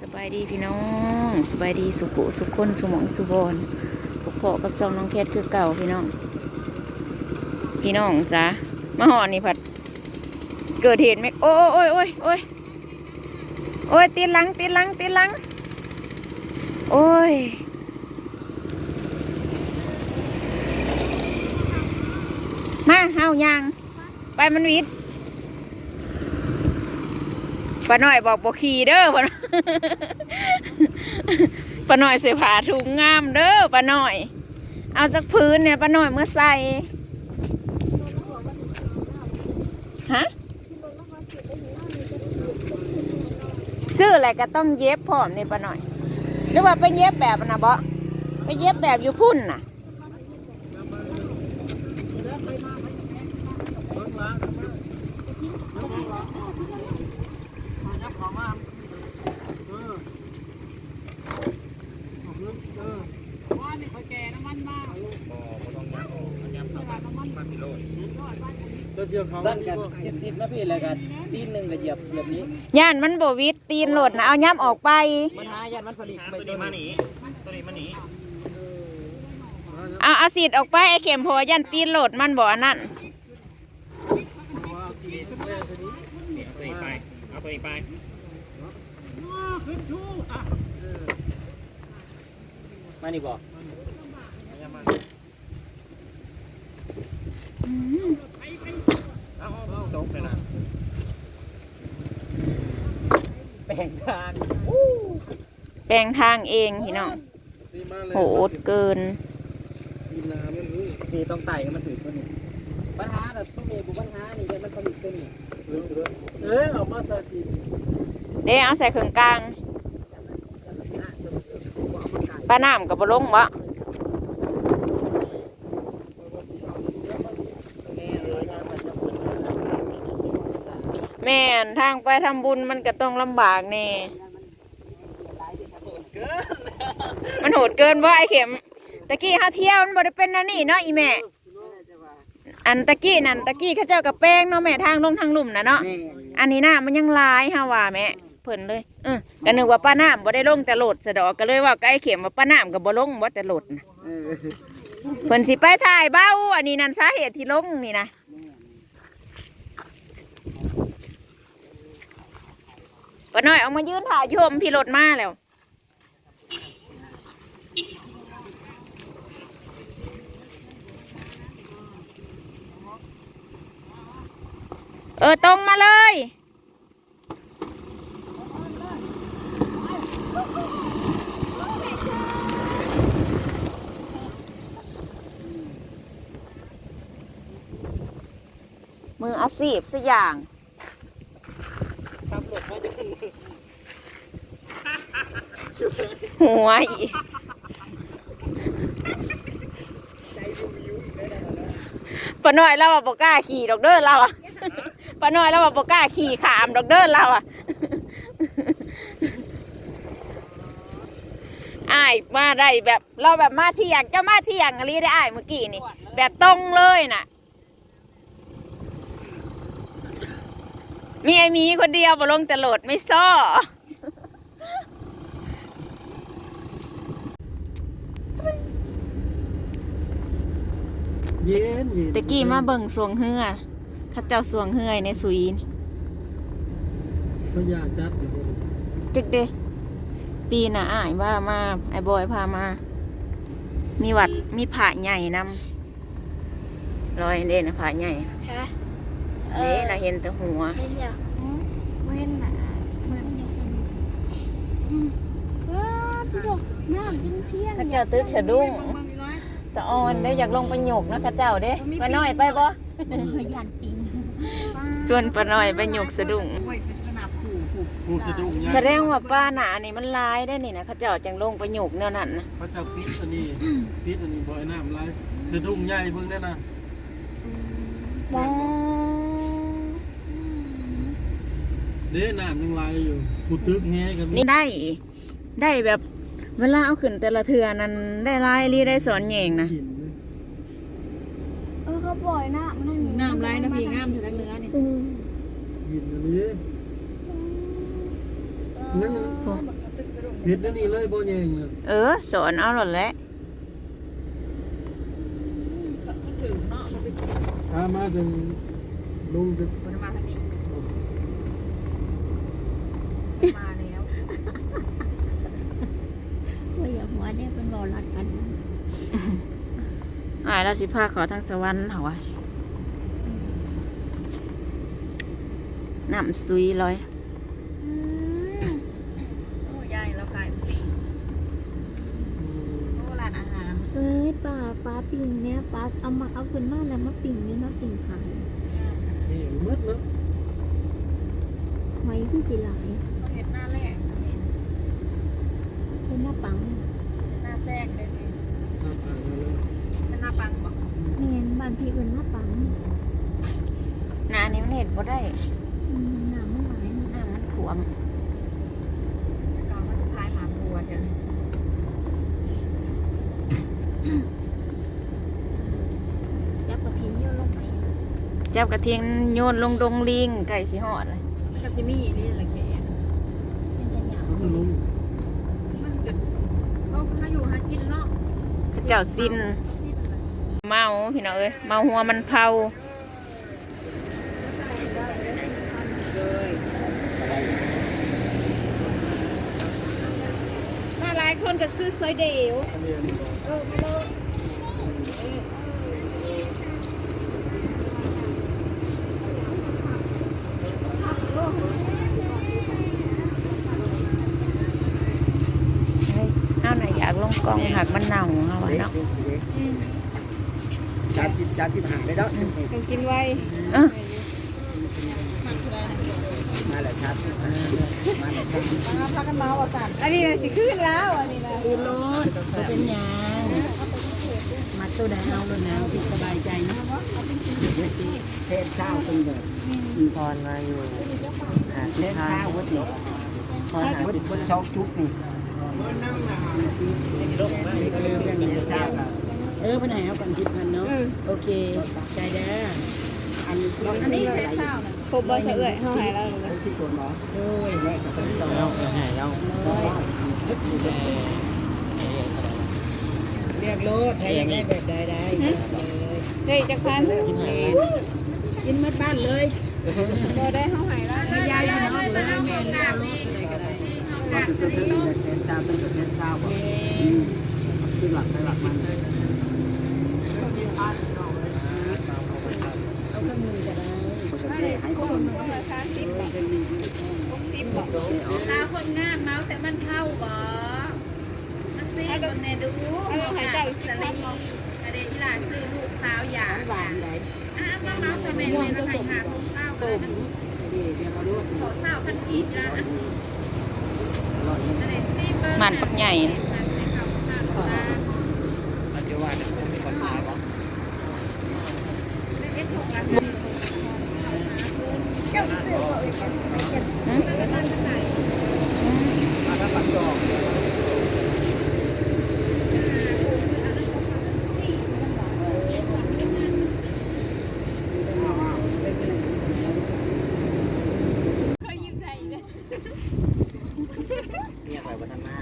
สบายดีพี่น้องสบายดีสุขุสุขคนสุหมองสุบอนพบพอกับซองน้องแคทคือเก่าพี่น้อง พี่น้องจ้ามาหอนี่ผัด เกิดเหตุไหมโอ้โอ้ยโอ้ยโอ้ยโอ้ยตีนลังตีนลังตีนลัง โอ้ยมาเฮายาง ไปมันวิด ป้าน้อยบอกบอกขี่เด้อป้าน้อยป้าน้อยเสียผ้าถุงงามเด้อป้าน้อย เอาจากพื้นเนี่ยป้าน้อยเมื่อใส่ฮะซื้ออะไรก็ต้องเย็บพร้อมนี่ป้าน้อย หรือว่าไปเย็บแบบนะบ่ไปเย็บแบบอยู่พุ่นน่ะ สั้นกันสิบสิบนะพี่อะไรกันตีนหนึ่งก็เหยียบเหยียบนี้ ย่านมันบวิดตีนโหลดนะเอาย้ำออกไป มันหายันมันผลิตไปตัวนี้มาหนีตัวนี้มาหนีเอาเอาสีดออกไปไอ้เข็มเพราะว่าย่านตีนโหลดมันบ่อันนั่นนี่เอาตัวนี้ไปเอาตัวนี้ไปมานี่บอก เอาเอาตกเลยนะแบ่งทางแปลงทางเองพี่น้องโหดเกินมีน้ำมีมีต้องไต่กันมันถือตัวนี้ปัญหาแบบทุกเมย์บุปัญหานี่ยันมันผลิตตัวนี้เออเอามาใส่ตีเด้เอาใส่เครื่องกลางป้าน้ำกับบลงบ่แม่เลยนะมันจะผลิต แม่นทางไปทำบุญมันก็ต้องลำบากแน่มันโหดเกินบ่ไอ้เข็มตะกี้เฮาเที่ยวมันบ่ได้เป็นนั่นนี่เนาะอีแม่ อันตะกี้นั่นตะกี้เขาเจ้ากับแป้งเนาะแม่ทางลงทางลุ่มน่ะเนาะแม่อันนี้น่ะมันยังหลายฮาว่าแม่เพิ่นเลยเออก็นึกว่าป้าน้ำบ่ได้ลงแต่โหลดสะดอกก็เลยว่าใกล้เข็มว่าป้าน้ำก็บ่ลงบ่แต่โหลดน่ะเออเพิ่นสิไปถ่ายเบ้าอันนี้นั่นสาเหตุที่ลงนี่นะ ป้าน้อยเอามายืนถ่ายชมพี่รถมาแล้วเออตรงมาเลย มืออาชีพสักอย่าง ขับรถมาจะขึ้น หัวอีกป้าน้อยเราว่าบอกกล้าขี่ดอกเด้อเราอะป้าน้อยเราว่าบอกกล้าขี่ขามดอกเด้อเราอะอ้ายมาได้แบบ เราแบบมาเที่ยงเจ้ามาเที่ยงอะไรได้อ้ายเมื่อกี้นี่ แบบตรงเลยน่ะ มีไอ้หมีคนเดียวบ่ลงแต่โหลดไม่ซ้อ เย็นเย็นตะกี้มาเบิ่งสวงเฮือเข้าเจ้าสวงเฮือในสุยนเขาอยากจัดอยู่จึกเด้ปีน่ะอ้ายว่ามาไอ้บอยพามา มีวัดมีผาใหญ่นำรอยเด่นะผาใหญ่ฮะเด้น่ะเห็นแต่หัวเห็นอย่างเว้นหนาเหมือนยังสนุกอืมว้าวที่บอกน้ำเป็นเพี้ยนเข้าเจ้าตึกสะดุ้ง สะออนได้อยากลงไปหยกนะเข้าเจ้าเด้ป้าน้อยไปบ่ยันปิงส่วนป้าน้อยไปหยกสะดุ้งกูสะดุ้งแสดงว่าป้าหนานี่มันลายได้นี่นะเข้าเจ้าจังลงไปหยกแนวนั้นนะเขาจะปิดอันนี้ปิดอันนี้บ่อยน้ำไรสะดุ้งใหญ่เพิ่งได้นะว้าเด้น้ำยังไหลอยู่กูตึกแง่กันนี่ได้ ได้แบบ เวลาเอาขึ้นแต่ละเทือนั้นได้ลายรีได้สอนแยงนะหินเลยเออเขาปล่อยน้ำมันน้ำลายน้ำพีงามถึงทั้งเนื้อนี่อืมหินอันนี้เออโอ้บักกะเฮ็ดนั่นนี่เลยบ่แยงเลยเออ สอนเอาหลดแหล้วมันถึงเนาะมันเป็นถ้ามาถึงลุงจะคนมาทางนี้มาแล้ว ว่าอย่าหัวเนี่ยเป็นบ่อรัดกัน อ่ายเราสิพาเขาทางสวรรค์เหรอวะน้ำซุยลอยอืมโอ้ยายเราขายปิ้งโอ้ร้านอาหารเอ้ยป้าป้าปิ่งเนี่ยป้าเอามาเอาขึ้นมาแล้วมาปิ่งเนี่ยมาปิ่งขายนี่มืดเนาะหอยคือสีหลายต้องเห็นหน้าแรกเห็นเป็นหน้าปังหน้าแทรกได้ไหมตามอ่างมาเลยเป็นหน้าปังบอกแม่นบ้านพี่เป็นหน้าปังหนานี้มันเห็นบ่ได้อืมหนามันหลายหน้ามันขวมก่อนว่าสุดท้ายหมาบัวเดี๋ยวยับกระถิ่นโยนลงไปจับกระเทียงโยนลงดงลิงไก่สิหอดเลยมันก็จะมีนี่แหละแขกเป็นแต่หยาบเอามาลุงมันเกิดเขาหาอยู่หากินเนาะ เจ้าสิ้น เมาพี่น้องเอ้ยเมาหัวมันเผามาหลายคนก็ซื้อซอยเดียวเออมาเลย เฮ้ยเอาหน่อยอยา กลงกองหักมันเน่าเอาวะเนาะจานที่จานที่หาได้แล้วต้องกินไวเออมาแล้วครับมาแล้วครับมาพักกันเมาอะสันอันนี้นะสิขึ้นแล้วอันนี้นะคือรถก็เป็นหยังมาตู้ใดเอาเลยนะที่สบายใจเนาะเทศข้าวตึงเลยตอนมาอยู่หาเทศข้าววัดนี่ตอนหาวัดบนช่องจุกนี่ เออไปไหนเอากันสิบพันเนาะ โอเคใจเด้ออันนี้อันนี้เซฟเศร้านะครบบ่เฉยเท่าไหร่แล้วที่ตัวเนาะโอ้ยแม่กับพี่ต้องเอาหายเอาเรียกรถใครอยากได้แบบใดได้เฮ้ยจักพันกินหายกินมัดบ้านเลยบ่ได้เท่าไหร่แล้วยายอยู่น้องเลยแม่หน้า แม่ก็จะเป็นเส้นตาเป็นเส้นตาบ่คือหลักหลักมันให้คนตาคนงามเมาแต่มันเท่าบ่มาซีคนแน่ดูเอาหายใจสลีอะไรที่หลานซื้อลูกสาวหยาหวานเลยอะมาเมาสมัยเลยนะหายหาของเศร้าส้มขอเศร้าพันกีบนะ มันปักใหญ่เจ้าซื้อบ่อีกยข่อยบ่ทันมา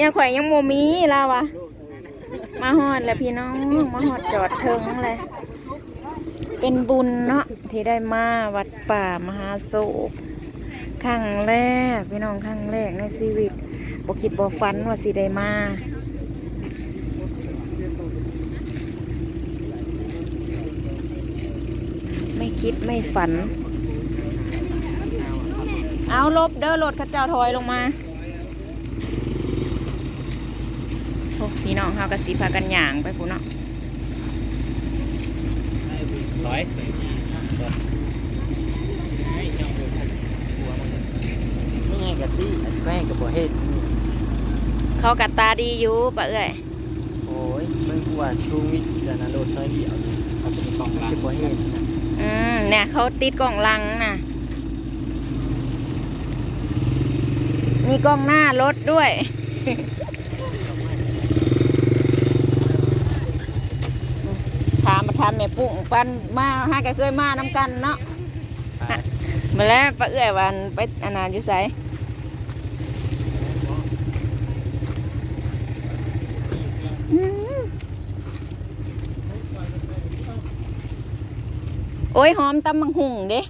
เมียข่อยยังโมมีลาวะมาฮอดแล้วพี่น้องมาฮอดจอดเทิงเลยเป็นบุญเนาะที่ได้มาวัดป่ามหาโศกครั้งแรกพี่น้องครั้งแรกในชีวิตบ่คิดบ่ฝันว่าสิได้มาไม่คิดไม่ฝัน เอาลบเด้อรถข้าเจ้าถอยลงมาโอ้ พี่น้องเขากระสีพากันหย่างไปพูนเนาะร้อยให้เจ้าเบิดหัวมันไม่ให้กับที่ไม่ให้กับประเทศเขากัดตาดีอยู่ปะเอ้ยโอ้ยไม่กว่าชูวิทย์จะนะโดดน้อยเดียวเขาจะมีกองหลังประเทศอืมเนี่ยเขาติดกล้องหลังน่ะมีกล้องหน้ารถด้วย ทำแม่ปุ้งปันมาห้าก็เคยมาน้ำกันเนาะมาแล้วปลาเอื้อยวันไปอนานอยู่ใสโอ้ยหอมตำมังหุงเด้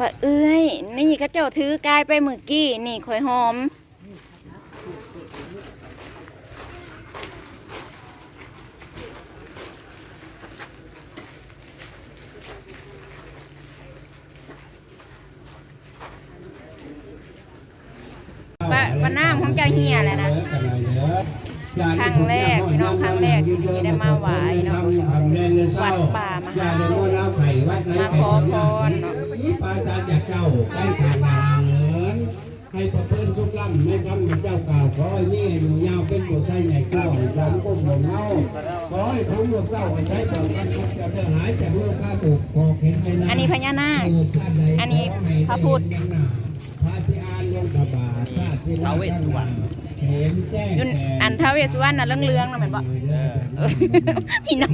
ปะเอ้ยนี่เขาเจ้าถือกายไปเมื่อกี้ นี่ข่อยหอม ปะปะน้ำของเจ้าเฮียแหละนะ ครั้งแรกพี่น้องครั้งแรกที่ได้มาไหว้เนาะวัดป่ามหาโศกมาขอพรเนาะ ปราชาจากเจ้าใกล้ทางนางเหินให้ประเพิ่นทุกล่ำไม่ช้ำกับเจ้าก่าวขอให้นี่อยู่ยาวเป็นบทใส่ใหญ่กล้องความก้มหัวเงาขอให้ผมลูกเจ้าใช้ปองกันทุกจะได้หายจากโรคข้าถูกคอเข็นไปนะอันนี้พญานาคอันนี้พระพุทธพระที่อานลงกระบาดพระที่ท้าวเวสสุวรรณเห็นแจ้งยุนอันท้าวเวสสุวรรณน่ะเรื่องๆน่ะแม่นบ่เออพี่น้อง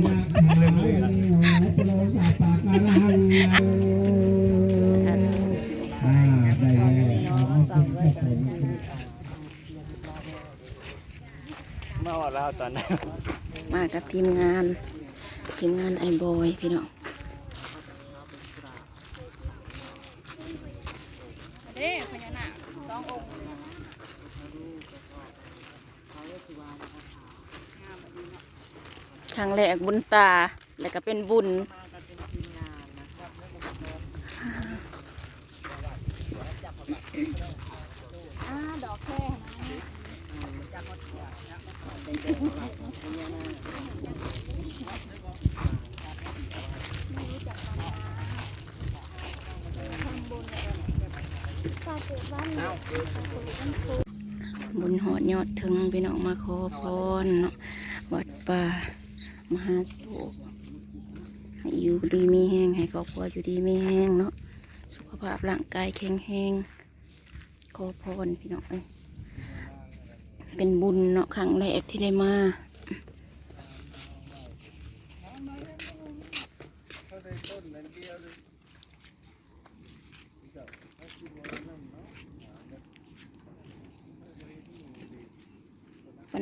อ่าได้แล้วเอามาคุณให้ผมเมื่อวันแล้วตอนนั้นมากับทีมงาน ทีมงานไอ้บอยพี่น้องเด้พญานาคสององค์ครั้งแรกบุญตา แล้วก็เป็นบุญ อ่าดอกแค่นะ บุญหอดยอดถึงพี่น้องมาขอพรเนาะวัดป่ามหาโศกให้อยู่ดีมีแห้งให้ครอบครัวอยู่ดีมีแห้งเนาะสุขภาพร่างกายแข็งแรงขอพรพี่น้องเอ้ยเป็นบุญเนาะครั้งแรกที่ได้มาป้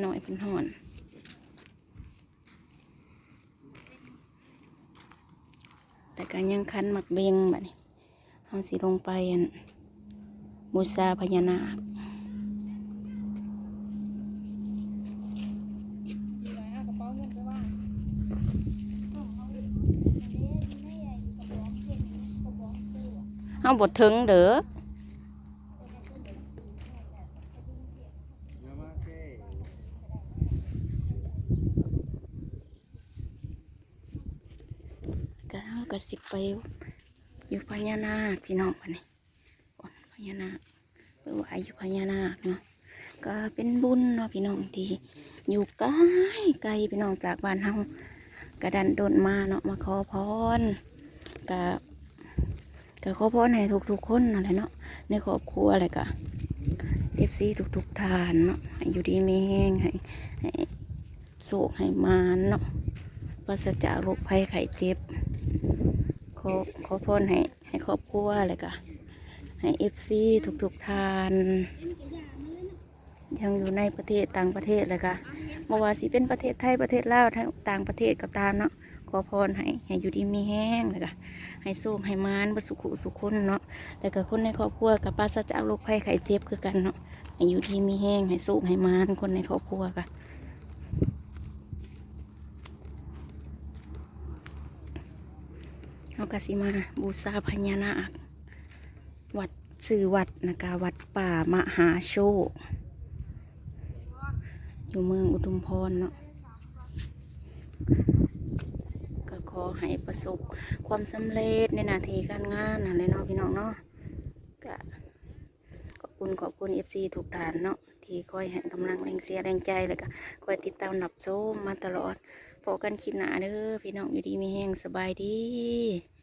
หน่อยเป็นหอนแต่การยังคันหมักเบงแบบนี้เอาสิลงไปอันบูชาพญานาคเอาบทถึงเด้อก็เอากระสิบ ไปอยู่พญานาคพี่น้องบัดนี้ก่อนพญานาคไปไหวอยู่พญานาคเนาะก็เป็นบุญเนาะพี่น้องที่อยู่ไกลไกลพี่น้องจากบ้านเฮากระดันโดนมาเนาะมาขอพรกับก็ขอพรให้ทุกๆคนนั่นแหละเนาะในครอบครัวอะไรก็เอฟซีทุกๆทานเนาะให้อยู่ดีมีแห้งให้ให้โศกให้มานเนาะปราศจากโรคภัยไข้เจ็บ อขอพรให้ให้ครอบครัวอะไรก็ให้เอฟซีทุกๆทาน ยังอยู่ในประเทศต่างประเทศเลยค่ะบ่ว่าสิเป็นประเทศไทยประเทศลาวต่างประเทศก็ตามเนาะขอพรให้ให้อยู่ดีมีแห้งเลยค่ะให้สูงให้มานบสุขุสุขคนเนาะแต่กับคนในครอบครัวกับปราศจากโรคภัยไข้เจ็บคือกันเนาะให้อยู่ที่มีแห้งให้สูงให้มานคนในครอบครัวค่ะ เอากสิมาบูชาพญานาค วัดชื่อวัดนะคะวัดป่ามหาโชค อยู่เมืองอุทุมพรเนาะก็ขอให้ประสบความสำเร็จในหน้าที่การงานนั่นแหละเนาะพี่น้องเนาะก็ขอบคุณขอบคุณเอฟซีทุกท่านเนาะที่คอยให้กำลังแรงเสียแรงใจแล้วก็คอยติดตามหนับโซมมาตลอด พอกันคลิปหนาเด้อพี่น้องอยู่ดีมีแห้งสบายดี